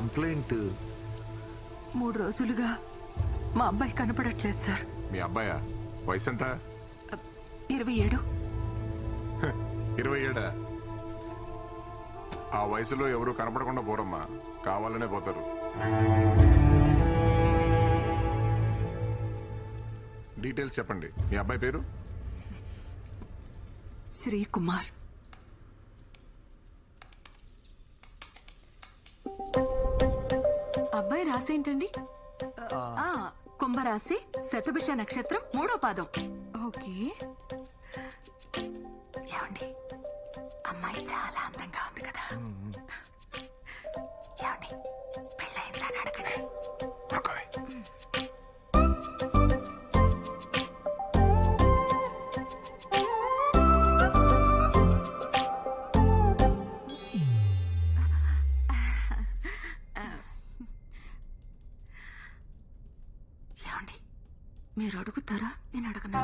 Complaint మూడు రోజులుగా మా అబ్బాయి కనపడట్లేదు సార్ మీ అబ్బాయా వయసు ఎంత ఇరవై ఏడు ఇరవై ఏడా ఆ వయసులో ఎవరు కనపడకుండా పోరమ్మా కావాలనే పోతారు డీటెయిల్స్ చెప్పండి మీ అబ్బాయి పేరు శ్రీకుమార్ అబ్బాయి రాసేంటండి ఆ, కుంభరాశి శతభిష నక్షత్రం మూడో పాదం ఓకే ఏమండి అమ్మాయి చాలా అందంగా ఉంది కదా ఏమండి మీరు అడుగుతారా నేను అడగను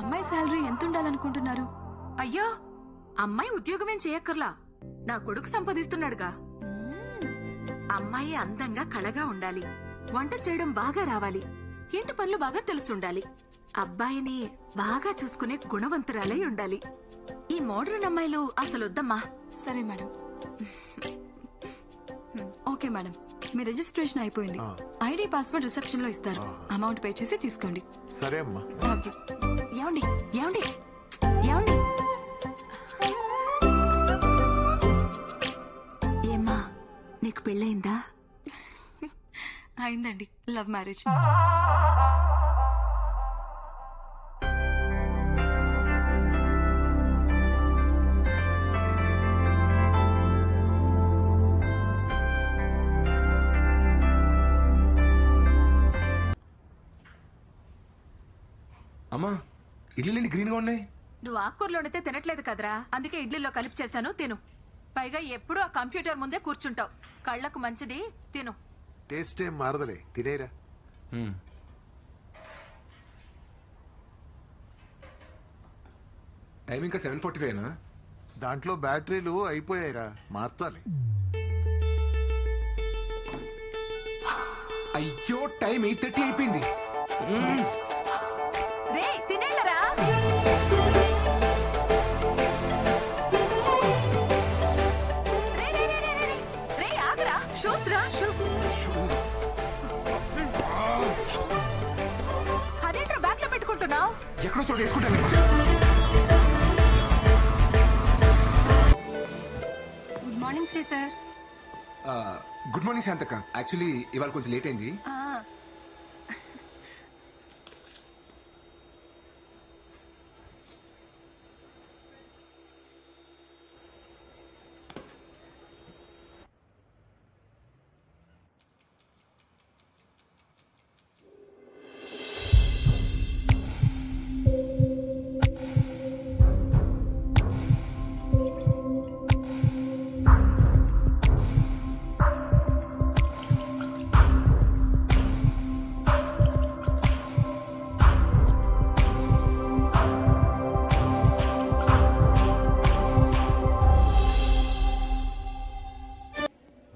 అమ్మాయి శాలరీ ఎంత ఉండాలనుకుంటున్నారు అయ్యో అమ్మాయి ఉద్యోగం ఏం చేయక్కర్లా నా కొడుకు సంపాదిస్తున్నాడుగా అమ్మాయి అందంగా కళగా ఉండాలి వంట చేయడం బాగా రావాలి ఇంటి పనులు బాగా తెలుసుండాలి అబ్బాయిని బాగా చూసుకునే గుణవంతురాలై ఉండాలి ఈ మోడ్రన్ అమ్మాయిలు అసలు వద్దమ్మా సరే మేడం ఓకే hmm. మేడం మీ రిజిస్ట్రేషన్ అయిపోయింది ఐడి పాస్వర్డ్ రిసెప్షన్ లో ఇస్తారు అమౌంట్ ah. పే చేసి తీసుకోండి సరే అమ్మా ఓకే ఏమండి ఏమండి ఏమండి ఏమ్మా నీకు పెళ్ళైందా అయిందండి లవ్ మ్యారేజ్ ఇడ్లీ గ్రీన్ గా ఉన్నాయి నువ్వు ఆకుకూరలోనైతే తినట్లేదు కదరా అందుకే ఇడ్లీలో కలిపి చేశాను తిను పైగా ఎప్పుడూ ఆ కంప్యూటర్ ముందే కూర్చుంటావు కళ్ళకు మంచిది తిను టేస్ట్ ఏం మారదలే తినేరా టైం ఇంకా సెవెన్ ఫార్టీ ఫైవ్ దాంట్లో బ్యాటరీలు అయిపోయాయిరా మార్చాలి అయ్యో టైం ఎయిట్ థర్టీ అయిపోయింది అదేంట్రా లో పెట్టుకుంటున్నావు ఎక్కడో చోట good morning Sri sir good morning శాంతక్క actually ఇవాళ కొంచెం లేట్ అయింది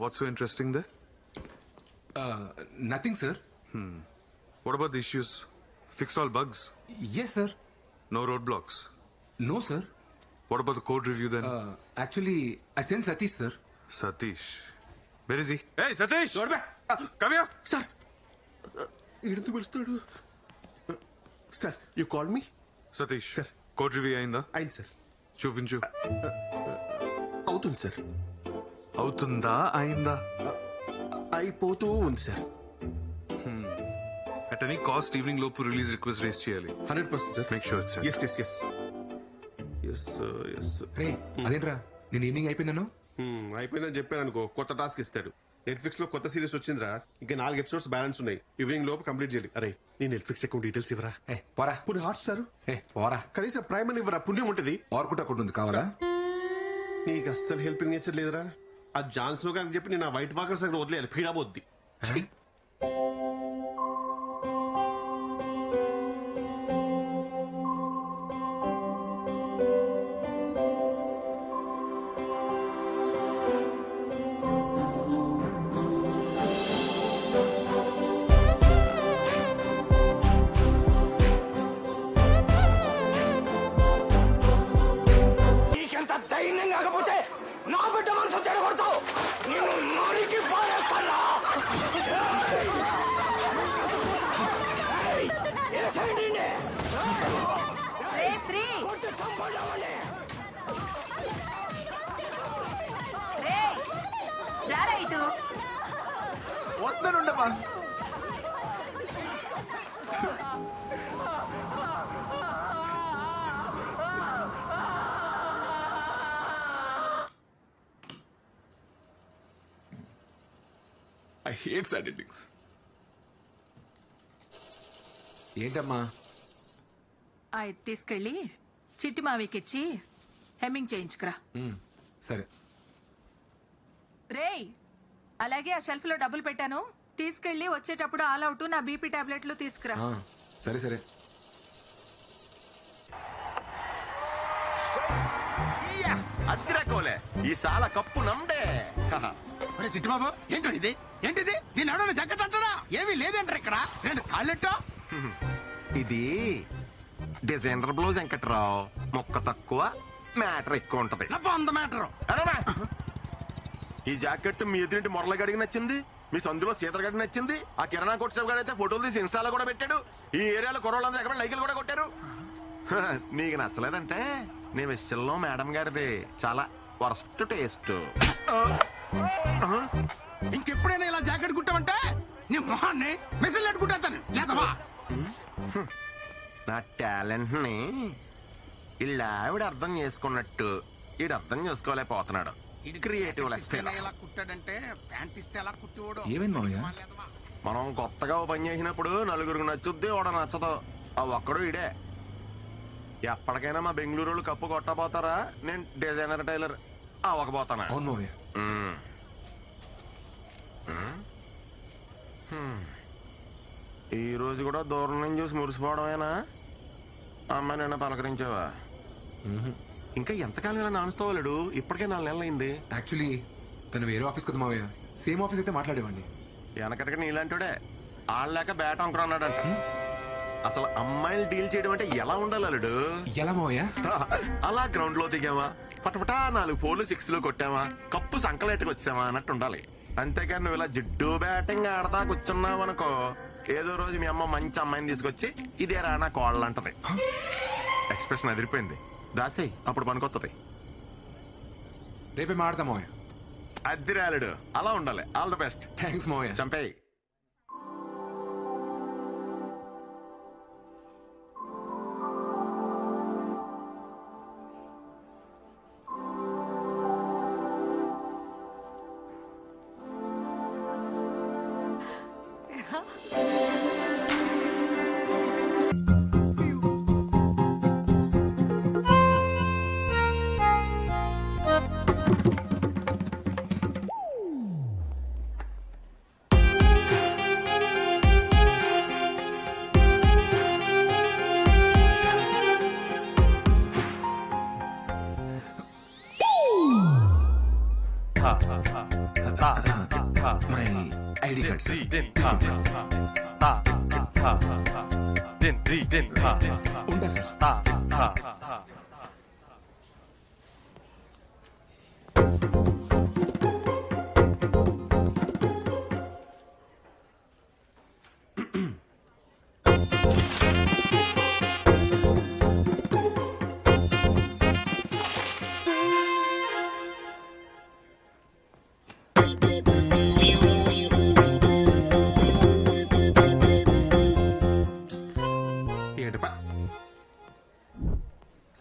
What's so interesting there? Nothing sir What about the issues? Fixed all bugs? Yes sir No roadblocks? No sir What about the code review then? Actually I sent Satish sir Satish. Where is he? Hey, Satish! Come here! Sir ఎందుకు పిలుస్తున్నాడు sir you call me Satish. Sir. Code review అయిందా అయింది sir చూపించు అవుతుంది sir అవుతుందా అయిందా అయిపోతూ ఉంది sir at any cost evening లోపు రిలీజ్ రిక్వెస్ట్ రేస్ చేయాలి hundred percent sir make sure sir yes yes yes yes yes రే hmm. అదేంట్రా నేను ఈవినింగ్ అయిపోయిందను hmm, అయిపోయిందని చెప్పాను అనుకో కొత్త టాస్క్ ఇస్తాడు నెట్ఫ్లిక్స్ లో కొత్త సిరీస్ వచ్చిందిరా ఇంకా నాలుగు ఎపిసోడ్స్ బ్యాలెన్స్ ఉన్నాయి ఈవినింగ్ లోపు కంప్లీట్ చేయాలి అరే నీ నెట్ఫ్లిక్స్ అకౌంట్ డీటెయిల్స్ ఇవ్వరా పోరా పుని హాట్ స్టార్ పోరా కనీసం ప్రైమ్ అని ఇవ్వరా పుణ్యం ఉంటుంది ఆర్కుట్ అకౌంట్ ఉంది కావాలా నీకు అస్సలు హెల్పింగ్ నేచర్ లేదురా ఆ జాన్స్లో గారికి చెప్పి నేను ఆ వైట్ వాకర్స్ అక్కడ వదిలేయాలి పీడాబోద్ది వస్తానుండమ్మా ఏంటమ్మా అది తీసుకెళ్ళి చిట్టి మావికిచ్చి హెమ్మింగ్ చేయించుకురా సరే రేయ్ అలాగే ఆ షెల్ఫ్ లో డబ్బులు పెట్టాను తీసుకెళ్లి వచ్చేటప్పుడు ఆల్ అవుట్ నా బీపీ టాబ్లెట్లు తీసుకురా ఆ, సరే సరే అద్రకోలే అద్దిరాకోలే ఈ సాల కప్పు నమ్డే ఒరే చిట్టుబాబు ఏంటో ఇది ఏంటిది దీని ఎవడో జగ్గట్ ఏమీ లేదంటారు ఇక్కడ రెండు కాళ్ళెట్టో ఇది డిజైనర్ బ్లౌజ్ వెంకట్రావు మొక్క తక్కువ మ్యాటర్ ఎక్కువ ఉంటది నా బాగుంది మ్యాటరు ఈ జాకెట్ మీ ఎదురింటి గడికి నచ్చింది మీ సందులో గడి నచ్చింది ఆ కిరాణా కొట్టు సేపు అయితే ఫోటోలు తీసి ఇన్స్టాలో కూడా పెట్టాడు ఈ ఏరియాలో కుర్రోళ్ళందరూ ఎక్కడ లైకులు కూడా కొట్టారు నీకు నచ్చలేదంటే నీ విషయంలో మేడం గారిది చాలా వరస్ట్ టేస్ట్ ఇంకెప్పుడైనా ఇలా జాకెట్ కుట్టామంటే నీ మొహాన్ని మెసిల్ అట్టుకుంటాను లేదవా నా టాలెంట్ని ఇలా ఆవిడ అర్థం చేసుకున్నట్టు ఈడు అర్థం చేసుకోలేకపోతున్నాడు క్రియేటివ్ ఎలా కుట్టాడంటే ఇస్తే ఎలా మనం కొత్తగా పని చేసినప్పుడు నలుగురికి నచ్చుద్ది వాడు నచ్చదు ఆ ఒక్కడు ఇడే ఎప్పటికైనా మా బెంగళూరు వాళ్ళు కప్పు కొట్టబోతారా నేను డిజైనర్ టైలర్ అవ్వకపోతానా ఈరోజు ఈ రోజు కూడా దూరం నుంచి చూసి మురిసిపోవడమేనా అమ్మాయి నిన్న పలకరించావా ఇంకా ఎంతకాలం ఇలా నానుస్తావాడు ఇప్పటికే నాలుగు అయింది యాక్చువల్లీ తను వేరే ఆఫీస్ కదా మావయ్య సేమ్ ఆఫీస్ అయితే మాట్లాడేవాడిని వెనకటగా నీలాంటివాడే ఆడలేక బ్యాట్ అంకర్ అంట hmm? అసలు అమ్మాయిలు డీల్ చేయడం అంటే ఎలా ఉండాలి అల్లుడు ఎలా మావయ్య అలా గ్రౌండ్ లో దిగామా పటపటా నాలుగు ఫోర్లు సిక్స్లు కొట్టామా కప్పు సంకలేటకు వచ్చామా అన్నట్టు ఉండాలి అంతేకాని నువ్వు ఇలా జిడ్డు బ్యాటింగ్ ఆడతా కూర్చున్నావు అనుకో ఏదో రోజు మీ అమ్మ మంచి అమ్మాయిని తీసుకొచ్చి ఇదే రానా కోళ్ళంటది ఎక్స్ప్రెషన్ అదిరిపోయింది రాసే అప్పుడు పనికొస్తుంది రేపే మాడతా మోయ అద్ది రాలేడు అలా ఉండాలి ఆల్ ద బెస్ట్ థ్యాంక్స్ మోయ చంపేయి ఐడి కార్డ్ సార్ ఉండా sir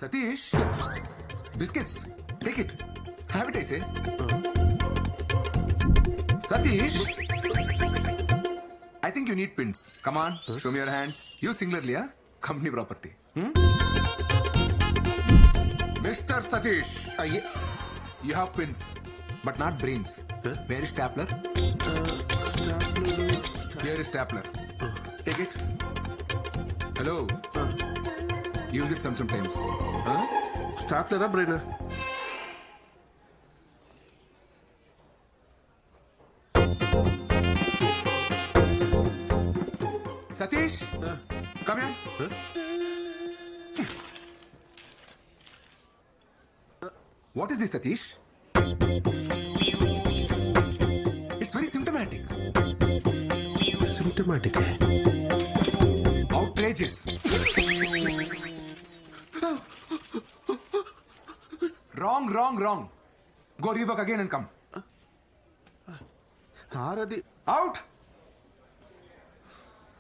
Satish, biscuits. Take it. Have it, I say. Satish, I think you need pins. Come on, show me your hands. You singularly, huh? Company property. Mr. Hmm? Satish, uh, you have pins, but not brains. Where is uh, stapler? Here is stapler. Uh. Take it. Hello. Use it some some times staff లేరా brain Satish come here what is this Satish it's very symptomatic symptomatic outrageous wrong wrong wrong go Reebok again and come sir అది out